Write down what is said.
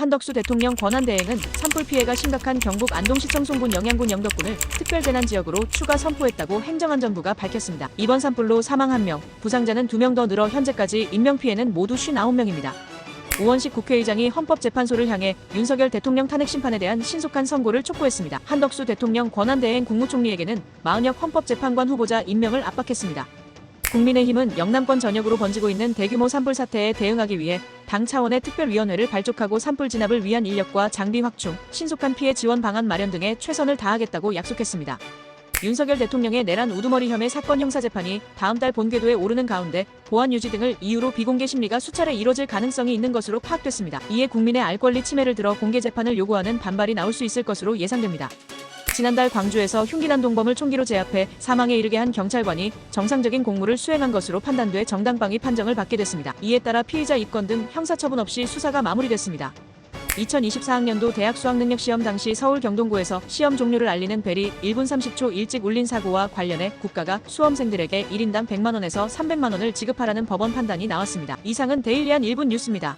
한덕수 대통령 권한대행은 산불 피해가 심각한 경북 안동시청 송군 영양군 영덕군을 특별재난지역으로 추가 선포했다고 행정안전부가 밝혔습니다. 이번 산불로 사망 1명, 부상자는 2명 더 늘어 현재까지 인명피해는 모두 59명입니다. 우원식 국회의장이 헌법재판소를 향해 윤석열 대통령 탄핵 심판에 대한 신속한 선고를 촉구했습니다. 한덕수 대통령 권한대행 국무총리에게는 마은혁 헌법재판관 후보자 임명을 압박했습니다. 국민의힘은 영남권 전역으로 번지고 있는 대규모 산불 사태에 대응하기 위해 당 차원의 특별위원회를 발족하고 산불 진압을 위한 인력과 장비 확충, 신속한 피해 지원 방안 마련 등에 최선을 다하겠다고 약속했습니다. 윤석열 대통령의 내란 우두머리 혐의 사건 형사재판이 다음 달 본궤도에 오르는 가운데 보안 유지 등을 이유로 비공개 심리가 수차례 이뤄질 가능성이 있는 것으로 파악됐습니다. 이에 국민의 알 권리 침해를 들어 공개 재판을 요구하는 반발이 나올 수 있을 것으로 예상됩니다. 지난달 광주에서 흉기난 동범을 총기로 제압해 사망에 이르게 한 경찰관이 정상적인 공무를 수행한 것으로 판단돼 정당방위 판정을 받게 됐습니다. 이에 따라 피의자 입건 등 형사처분 없이 수사가 마무리됐습니다. 2024학년도 대학 수학능력시험 당시 서울 경동구에서 시험 종료를 알리는 벨이 1분 30초 일찍 울린 사고와 관련해 국가가 수험생들에게 1인당 100만원에서 300만원을 지급하라는 법원 판단이 나왔습니다. 이상은 데일리한 1분 뉴스입니다.